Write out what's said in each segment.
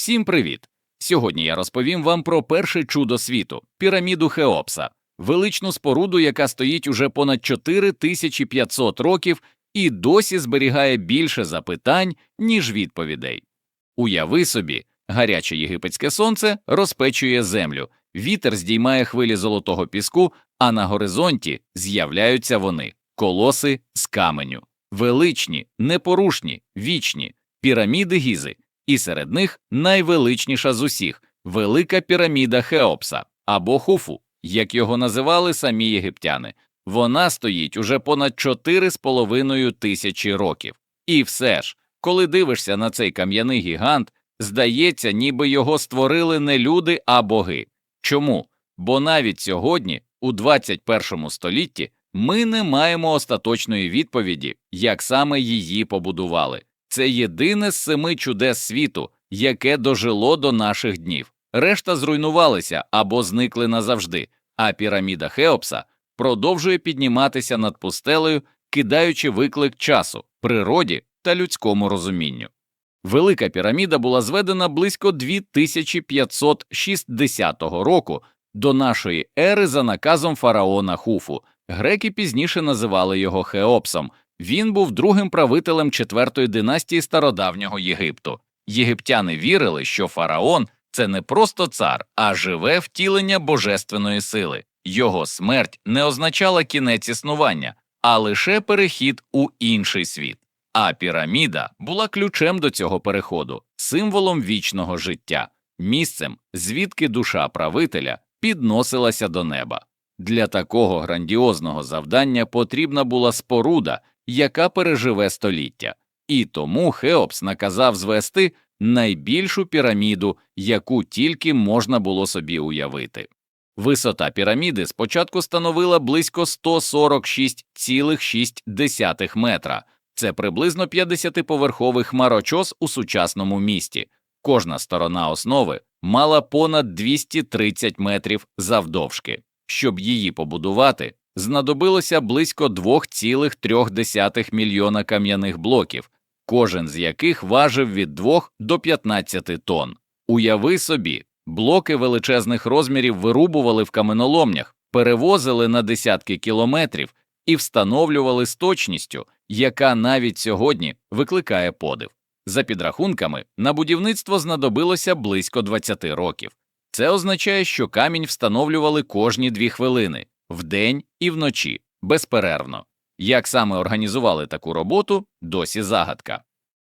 Всім привіт! Сьогодні я розповім вам про перше чудо світу піраміду Хеопса, величну споруду, яка стоїть уже понад 4500 років і досі зберігає більше запитань, ніж відповідей. Уяви собі, гаряче єгипетське сонце розпечує землю, вітер здіймає хвилі золотого піску, а на горизонті з'являються вони колоси з каменю, величні, непорушні, вічні, піраміди Гізи, і серед них найвеличніша з усіх велика піраміда Хеопса або Хуфу, як його називали самі єгиптяни. Вона стоїть уже понад 4,5 тисячі років. І все ж, коли дивишся на цей кам'яний гігант, здається, ніби його створили не люди, а боги. Чому? Бо навіть сьогодні, у 21 столітті, ми не маємо остаточної відповіді, як саме її побудували. Це єдине з семи чудес світу, яке дожило до наших днів. Решта зруйнувалися або зникли назавжди, а піраміда Хеопса продовжує підніматися над пустелею, кидаючи виклик часу, природі та людському розумінню. Велика піраміда була зведена близько 2560 року до нашої ери за наказом фараона Хуфу. Греки пізніше називали його Хеопсом. Він був другим правителем четвертої династії стародавнього Єгипту. Єгиптяни вірили, що фараон це не просто цар, а живе втілення божественної сили. Його смерть не означала кінець існування, а лише перехід у інший світ. А піраміда була ключем до цього переходу, символом вічного життя, місцем, звідки душа правителя підносилася до неба. Для такого грандіозного завдання потрібна була споруда, яка переживе століття, і тому Хеопс наказав звести найбільшу піраміду, яку тільки можна було собі уявити. Висота піраміди спочатку становила близько 146,6 метра, це приблизно 50-поверховий хмарочос у сучасному місті. Кожна сторона основи мала понад 230 метрів завдовжки. Щоб її побудувати, знадобилося близько 2,3 мільйона кам'яних блоків, кожен з яких важив від 2 до 15 тонн. Уяви собі, блоки величезних розмірів вирубували в каменоломнях, перевозили на десятки кілометрів і встановлювали з точністю, яка навіть сьогодні викликає подив. За підрахунками, на будівництво знадобилося близько 20 років. Це означає, що камінь встановлювали кожні дві хвилини вдень і вночі, безперервно. Як саме організували таку роботу, досі загадка.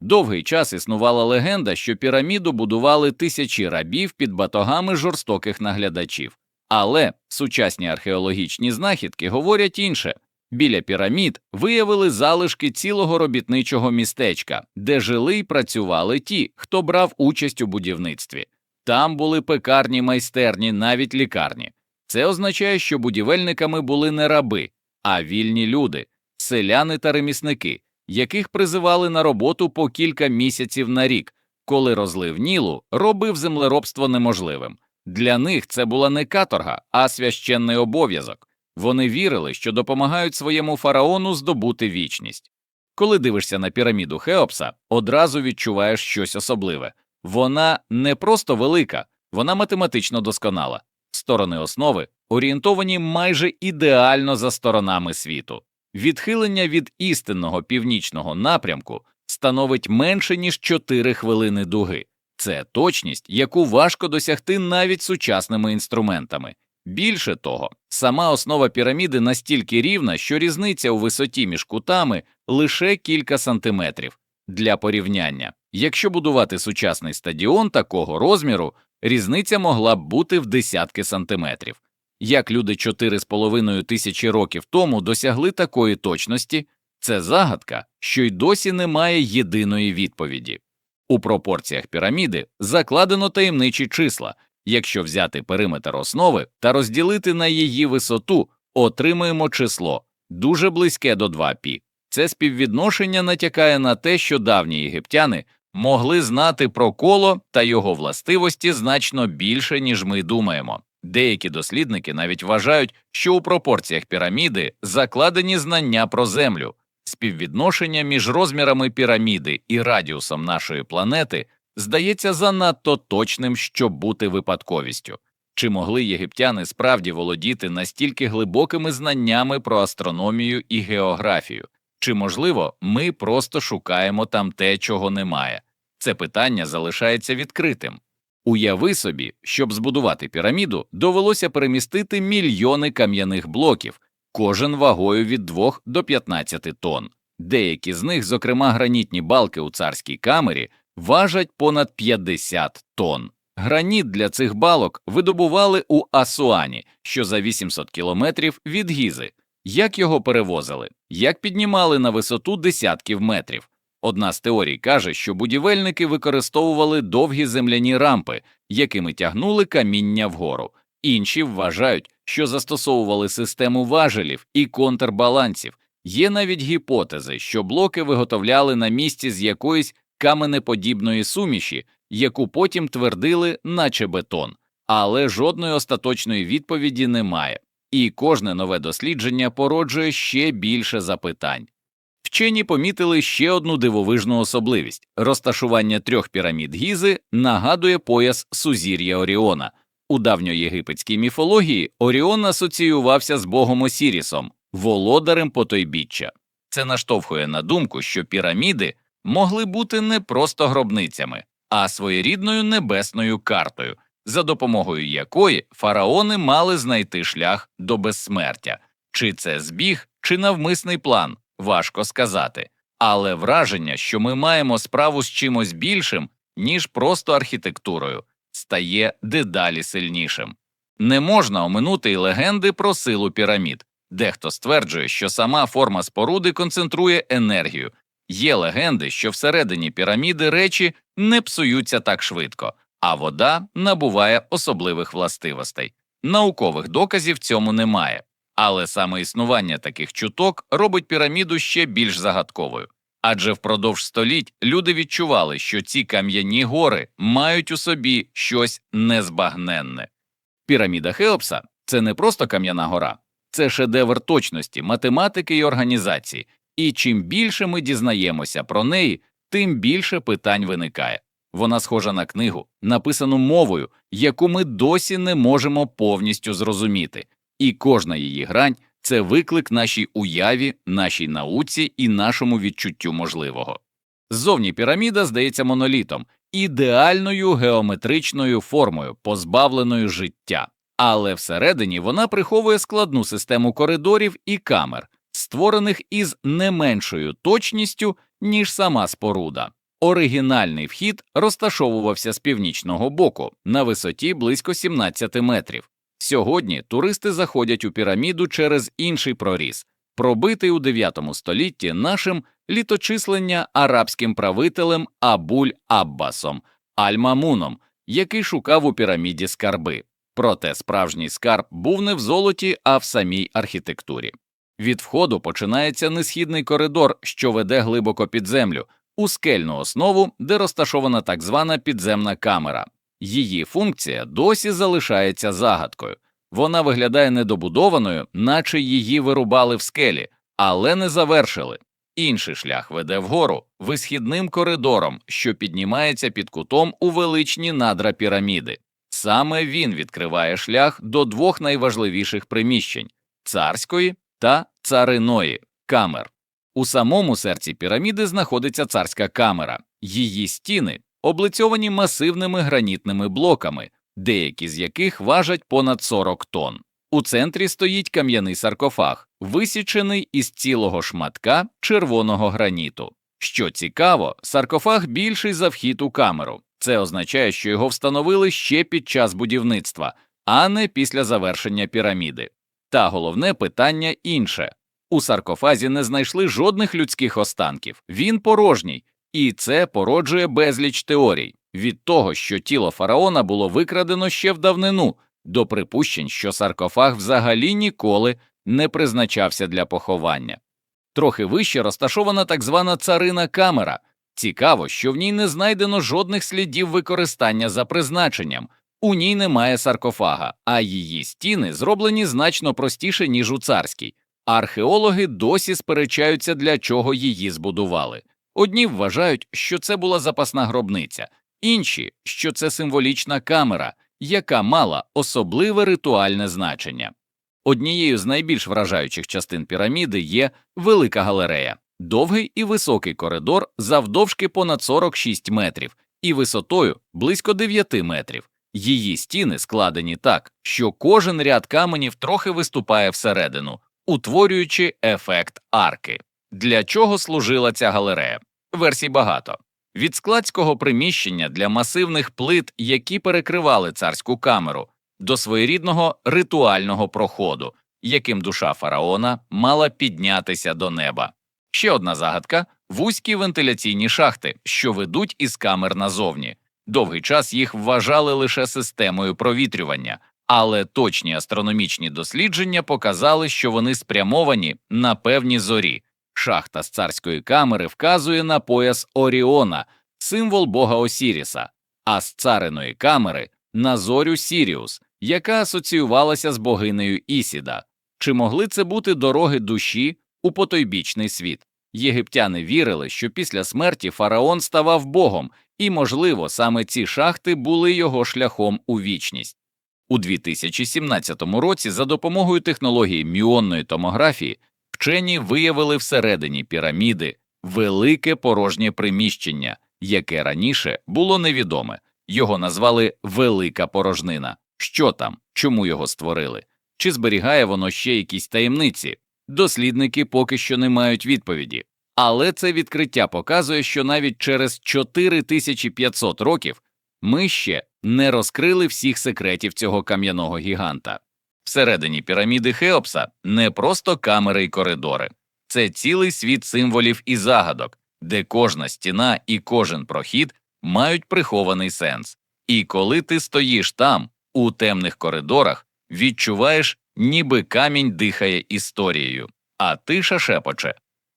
Довгий час існувала легенда, що піраміду будували тисячі рабів під батогами жорстоких наглядачів, але сучасні археологічні знахідки говорять інше біля пірамід виявили залишки цілого робітничого містечка, де жили й працювали ті, хто брав участь у будівництві. Там були пекарні майстерні, навіть лікарні. Це означає, що будівельниками були не раби, а вільні люди, селяни та ремісники, яких призивали на роботу по кілька місяців на рік, коли розлив Нілу робив землеробство неможливим. Для них це була не каторга, а священний обов'язок. Вони вірили, що допомагають своєму фараону здобути вічність. Коли дивишся на піраміду Хеопса, одразу відчуваєш щось особливе. Вона не просто велика, вона математично досконала. Сторони основи орієнтовані майже ідеально за сторонами світу. Відхилення від істинного північного напрямку становить менше ніж 4 хвилини дуги. Це точність, яку важко досягти навіть сучасними інструментами. Більше того, сама основа піраміди настільки рівна, що різниця у висоті між кутами лише кілька сантиметрів. Для порівняння, якщо будувати сучасний стадіон такого розміру, різниця могла б бути в десятки сантиметрів. Як люди 4,5 тисячі років тому досягли такої точності, це загадка, що й досі немає єдиної відповіді. У пропорціях піраміди закладено таємничі числа. Якщо взяти периметр основи та розділити на її висоту, отримаємо число дуже близьке до 2π. Це співвідношення натякає на те, що давні єгиптяни могли знати про коло та його властивості значно більше, ніж ми думаємо. Деякі дослідники навіть вважають, що у пропорціях піраміди закладені знання про землю, співвідношення між розмірами піраміди і радіусом нашої планети здається занадто точним, щоб бути випадковістю. Чи могли єгиптяни справді володіти настільки глибокими знаннями про астрономію і географію? Чи, можливо, ми просто шукаємо там те, чого немає? Це питання залишається відкритим. Уяви собі, щоб збудувати піраміду, довелося перемістити мільйони кам'яних блоків, кожен вагою від 2 до 15 тонн. Деякі з них, зокрема гранітні балки у царській камері, важать понад 50 тонн. Граніт для цих балок видобували у Асуані, що за 800 кілометрів від Гізи. Як його перевозили, як піднімали на висоту десятків метрів. Одна з теорій каже, що будівельники використовували довгі земляні рампи, якими тягнули каміння вгору. Інші вважають, що застосовували систему важелів і контрбалансів. Є навіть гіпотези, що блоки виготовляли на місці з якоїсь каменеподібної суміші, яку потім твердили, наче бетон, але жодної остаточної відповіді немає, і кожне нове дослідження породжує ще більше запитань. Вчені помітили ще одну дивовижну особливість розташування трьох пірамід Гізи нагадує пояс сузір'я Оріона. У давньоєгипетській міфології Оріон асоціювався з богом Осірісом, володарем потойбіччя. Це наштовхує на думку, що піраміди могли бути не просто гробницями, а своєрідною небесною картою, за допомогою якої фараони мали знайти шлях до безсмертя, чи це збіг, чи навмисний план, важко сказати, але враження, що ми маємо справу з чимось більшим, ніж просто архітектурою, стає дедалі сильнішим. Не можна оминути й легенди про силу пірамід. Дехто стверджує, що сама форма споруди концентрує енергію. Є легенди, що всередині піраміди речі не псуються так швидко, а вода набуває особливих властивостей. Наукових доказів цьому немає, але саме існування таких чуток робить піраміду ще більш загадковою. Адже впродовж століть люди відчували, що ці кам'яні гори мають у собі щось незбагненне. Піраміда Хеопса це не просто кам'яна гора, це шедевр точності, математики і організації, і чим більше ми дізнаємося про неї, тим більше питань виникає. Вона схожа на книгу, написану мовою, яку ми досі не можемо повністю зрозуміти, і кожна її грань це виклик нашій уяві, нашій науці і нашому відчуттю можливого. Ззовні піраміда здається монолітом, ідеальною геометричною формою, позбавленою життя, але всередині вона приховує складну систему коридорів і камер, створених із не меншою точністю, ніж сама споруда. Оригінальний вхід розташовувався з північного боку на висоті близько 17 метрів. Сьогодні туристи заходять у піраміду через інший проріз, пробитий у 9 столітті нашим літочислення арабським правителем Абуль Аббасом Аль-Мамуном, який шукав у піраміді скарби. Проте справжній скарб був не в золоті, а в самій архітектурі. Від входу починається несхідний коридор, що веде глибоко під землю, у скельну основу, де розташована так звана підземна камера. Її функція досі залишається загадкою. Вона виглядає недобудованою, наче її вирубали в скелі, але не завершили. Інший шлях веде вгору висхідним коридором, що піднімається під кутом у величні надра піраміди. Саме він відкриває шлях до двох найважливіших приміщень царської та цариної камер. У самому серці піраміди знаходиться царська камера, її стіни облицьовані масивними гранітними блоками, деякі з яких важать понад 40 тонн. У центрі стоїть кам'яний саркофаг, висічений із цілого шматка червоного граніту. Що цікаво, саркофаг більший за вхід у камеру. Це означає, що його встановили ще під час будівництва, а не після завершення піраміди. Та головне питання інше у саркофазі не знайшли жодних людських останків, він порожній, і це породжує безліч теорій від того, що тіло фараона було викрадено ще в давнину, до припущень, що саркофаг взагалі ніколи не призначався для поховання. Трохи вище розташована так звана царина камера. Цікаво, що в ній не знайдено жодних слідів використання за призначенням, у ній немає саркофага, а її стіни зроблені значно простіше, ніж у царській. Археологи досі сперечаються, для чого її збудували. Одні вважають, що це була запасна гробниця, інші, що це символічна камера, яка мала особливе ритуальне значення. Однією з найбільш вражаючих частин піраміди є велика галерея, довгий і високий коридор завдовжки понад 46 метрів і висотою близько 9 метрів. Її стіни складені так, що кожен ряд каменів трохи виступає всередину, утворюючи ефект арки. Для чого служила ця галерея? Версій багато. Від складського приміщення для масивних плит, які перекривали царську камеру, до своєрідного ритуального проходу, яким душа фараона мала піднятися до неба. Ще одна загадка вузькі вентиляційні шахти, що ведуть із камер назовні. Довгий час їх вважали лише системою провітрювання, але точні астрономічні дослідження показали, що вони спрямовані на певні зорі. Шахта з царської камери вказує на пояс Оріона, символ бога Осіріса, а з цариної камери на зорю Сіріус, яка асоціювалася з богинею Ісіда. Чи могли це бути дороги душі у потойбічний світ? Єгиптяни вірили, що після смерті фараон ставав богом, і, можливо, саме ці шахти були його шляхом у вічність. У 2017 році за допомогою технології міонної томографії вчені виявили всередині піраміди велике порожнє приміщення, яке раніше було невідоме. Його назвали Велика порожнина. Що там, чому його створили? Чи зберігає воно ще якісь таємниці? Дослідники поки що не мають відповіді. Але це відкриття показує, що навіть через 4500 років ми ще не розкрили всіх секретів цього кам'яного гіганта. Всередині піраміди Хеопса не просто камери й коридори, це цілий світ символів і загадок, де кожна стіна і кожен прохід мають прихований сенс. І коли ти стоїш там, у темних коридорах, відчуваєш, ніби камінь дихає історією, а тиша шепоче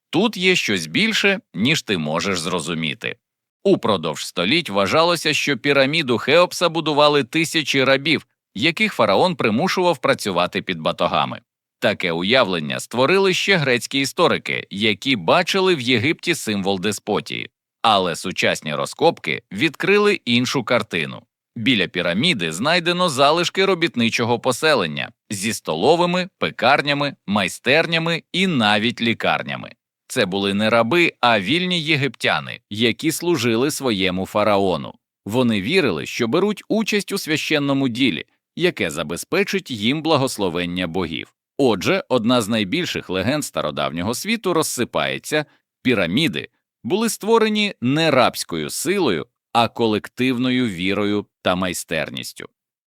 тут є щось більше, ніж ти можеш зрозуміти. Упродовж століть вважалося, що піраміду Хеопса будували тисячі рабів, яких фараон примушував працювати під батогами. Таке уявлення створили ще грецькі історики, які бачили в Єгипті символ деспотії, але сучасні розкопки відкрили іншу картину. Біля піраміди знайдено залишки робітничого поселення зі столовими, пекарнями, майстернями і навіть лікарнями. Це були не раби, а вільні єгиптяни, які служили своєму фараону. Вони вірили, що беруть участь у священному ділі, яке забезпечить їм благословення богів. Отже, одна з найбільших легенд стародавнього світу розсипається піраміди були створені не рабською силою, а колективною вірою та майстерністю.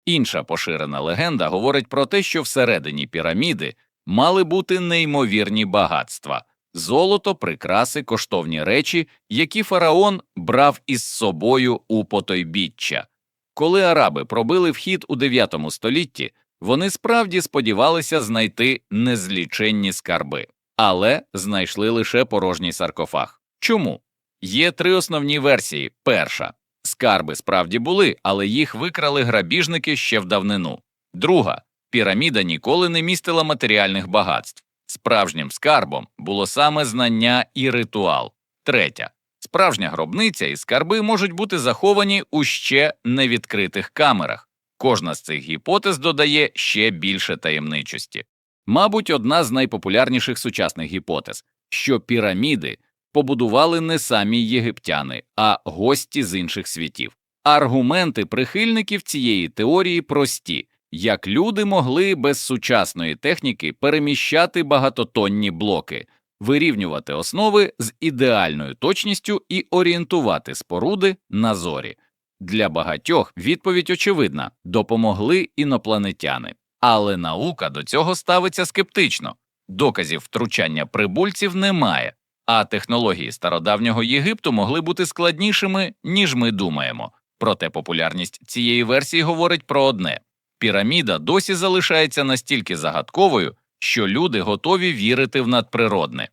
Інша поширена легенда говорить про те, що всередині піраміди мали бути неймовірні багатства золото, прикраси, коштовні речі, які фараон брав із собою у потойбіччя. Коли араби пробили вхід у 9 столітті, вони справді сподівалися знайти незліченні скарби, але знайшли лише порожній саркофаг. Чому? Є три основні версії. Перша скарби справді були, але їх викрали грабіжники ще в давнину. Друга піраміда ніколи не містила матеріальних багатств. Справжнім скарбом було саме знання і ритуал. Третя справжня гробниця і скарби можуть бути заховані у ще невідкритих камерах. Кожна з цих гіпотез додає ще більше таємничості. Мабуть, одна з найпопулярніших сучасних гіпотез, що піраміди побудували не самі єгиптяни, а гості з інших світів. Аргументи прихильників цієї теорії прості як люди могли без сучасної техніки переміщати багатотонні блоки, вирівнювати основи з ідеальною точністю і орієнтувати споруди на зорі. Для багатьох відповідь очевидна допомогли інопланетяни, але наука до цього ставиться скептично. Доказів втручання прибульців немає, а технології стародавнього Єгипту могли бути складнішими, ніж ми думаємо. Проте популярність цієї версії говорить про одне піраміда досі залишається настільки загадковою, що люди готові вірити в надприродне.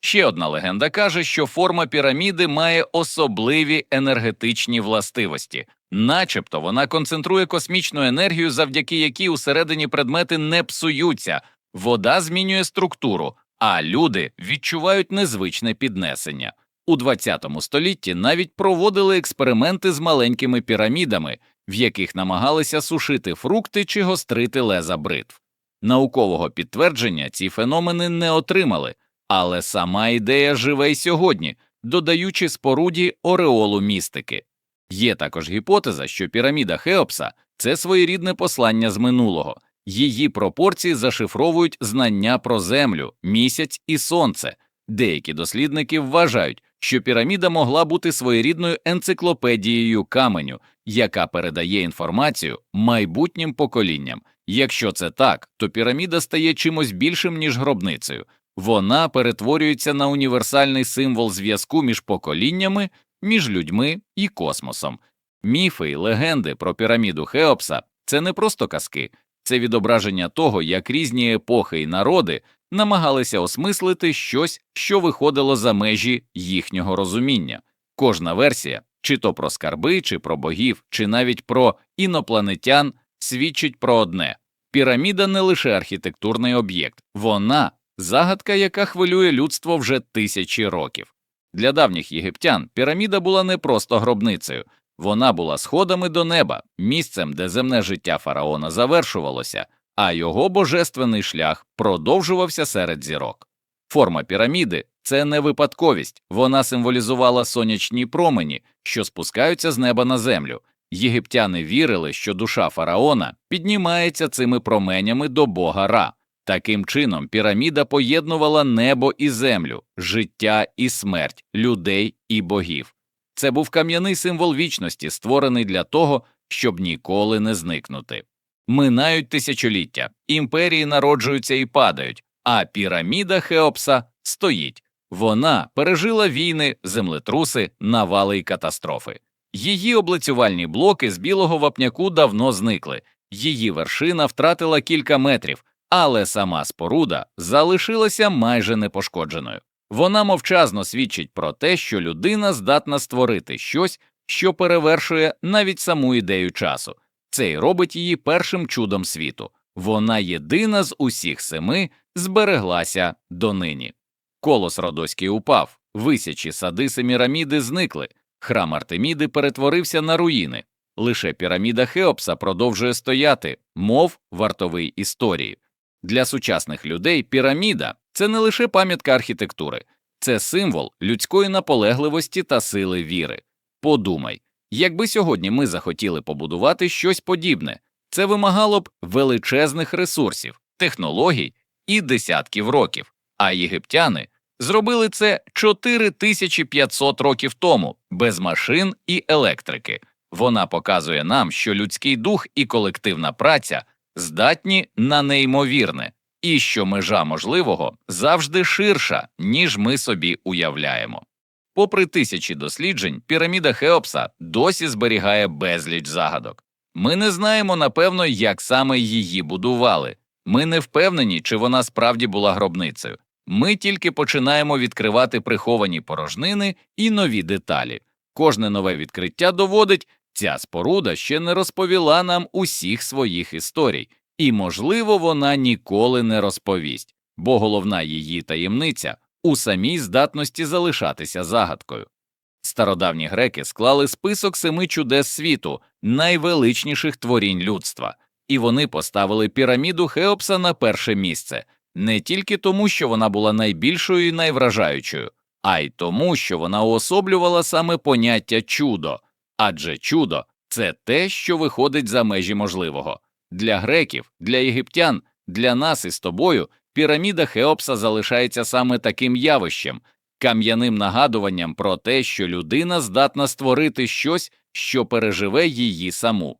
Ще одна легенда каже, що форма піраміди має особливі енергетичні властивості, начебто вона концентрує космічну енергію, завдяки якій усередині предмети не псуються, вода змінює структуру, а люди відчувають незвичне піднесення. У ХХ столітті навіть проводили експерименти з маленькими пірамідами, в яких намагалися сушити фрукти чи гострити леза бритв. Наукового підтвердження ці феномени не отримали, але сама ідея живе й сьогодні, додаючи споруді ореолу містики. Є також гіпотеза, що піраміда Хеопса це своєрідне послання з минулого, її пропорції зашифровують знання про Землю, місяць і сонце. Деякі дослідники вважають, що піраміда могла бути своєрідною енциклопедією каменю, яка передає інформацію майбутнім поколінням. Якщо це так, то піраміда стає чимось більшим, ніж гробницею. Вона перетворюється на універсальний символ зв'язку між поколіннями, між людьми і космосом. Міфи й легенди про піраміду Хеопса це не просто казки, це відображення того, як різні епохи і народи намагалися осмислити щось, що виходило за межі їхнього розуміння. Кожна версія, чи то про скарби, чи про богів, чи навіть про інопланетян, свідчить про одне піраміда не лише архітектурний об'єкт, вона загадка, яка хвилює людство вже тисячі років. Для давніх єгиптян піраміда була не просто гробницею, вона була сходами до неба, місцем, де земне життя фараона завершувалося, а його божественний шлях продовжувався серед зірок. Форма піраміди це не випадковість, вона символізувала сонячні промені, що спускаються з неба на землю. Єгиптяни вірили, що душа фараона піднімається цими променями до бога Ра. Таким чином, піраміда поєднувала небо і землю, життя і смерть, людей і богів. Це був кам'яний символ вічності, створений для того, щоб ніколи не зникнути. Минають тисячоліття, імперії народжуються і падають, а піраміда Хеопса стоїть. Вона пережила війни, землетруси, навали й катастрофи. Її облицювальні блоки з білого вапняку давно зникли, її вершина втратила кілька метрів, але сама споруда залишилася майже непошкодженою. Вона мовчазно свідчить про те, що людина здатна створити щось, що перевершує навіть саму ідею часу. Це й робить її першим чудом світу. Вона єдина з усіх семи збереглася донині. Колос Родоський упав, висячі сади Семіраміди зникли, храм Артеміди перетворився на руїни. Лише піраміда Хеопса продовжує стояти, мов вартовий історії. Для сучасних людей піраміда це не лише пам'ятка архітектури, це символ людської наполегливості та сили віри. Подумай, якби сьогодні ми захотіли побудувати щось подібне, це вимагало б величезних ресурсів, технологій і десятків років, а єгиптяни зробили це 4500 років тому без машин і електрики. Вона показує нам, що людський дух і колективна праця здатні на неймовірне, і що межа можливого завжди ширша, ніж ми собі уявляємо. Попри тисячі досліджень, піраміда Хеопса досі зберігає безліч загадок. Ми не знаємо напевно, як саме її будували. Ми не впевнені, чи вона справді була гробницею. Ми тільки починаємо відкривати приховані порожнини і нові деталі. Кожне нове відкриття доводить, ця споруда ще не розповіла нам усіх своїх історій, і, можливо, вона ніколи не розповість, бо головна її таємниця у самій здатності залишатися загадкою. Стародавні греки склали список семи чудес світу, найвеличніших творінь людства, і вони поставили піраміду Хеопса на перше місце не тільки тому, що вона була найбільшою і найвражаючою, а й тому, що вона уособлювала саме поняття чудо, адже чудо це те, що виходить за межі можливого. Для греків, для єгиптян, для нас із тобою піраміда Хеопса залишається саме таким явищем, кам'яним нагадуванням про те, що людина здатна створити щось, що переживе її саму.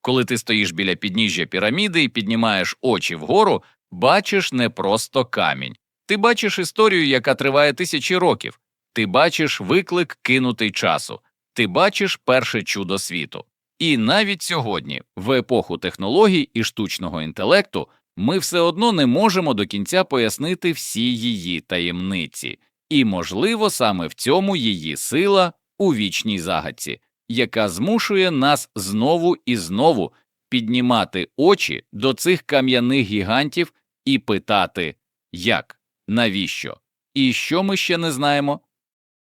Коли ти стоїш біля підніжжя піраміди і піднімаєш очі вгору, бачиш не просто камінь, ти бачиш історію, яка триває тисячі років, ти бачиш виклик кинутий часу, ти бачиш перше чудо світу. І навіть сьогодні, в епоху технологій і штучного інтелекту, ми все одно не можемо до кінця пояснити всі її таємниці, і, можливо, саме в цьому її сила у вічній загадці, яка змушує нас знову і знову піднімати очі до цих кам'яних гігантів і питати як, навіщо, і що ми ще не знаємо.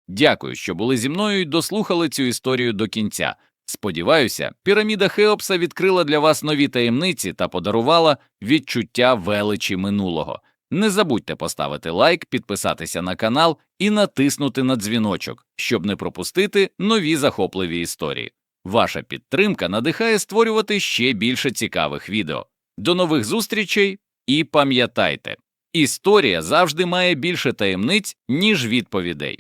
Дякую, що були зі мною і дослухали цю історію до кінця. Сподіваюся, піраміда Хеопса відкрила для вас нові таємниці та подарувала відчуття величі минулого. Не забудьте поставити лайк, підписатися на канал і натиснути на дзвіночок, щоб не пропустити нові захопливі історії. Ваша підтримка надихає створювати ще більше цікавих відео. До нових зустрічей і пам'ятайте, історія завжди має більше таємниць, ніж відповідей.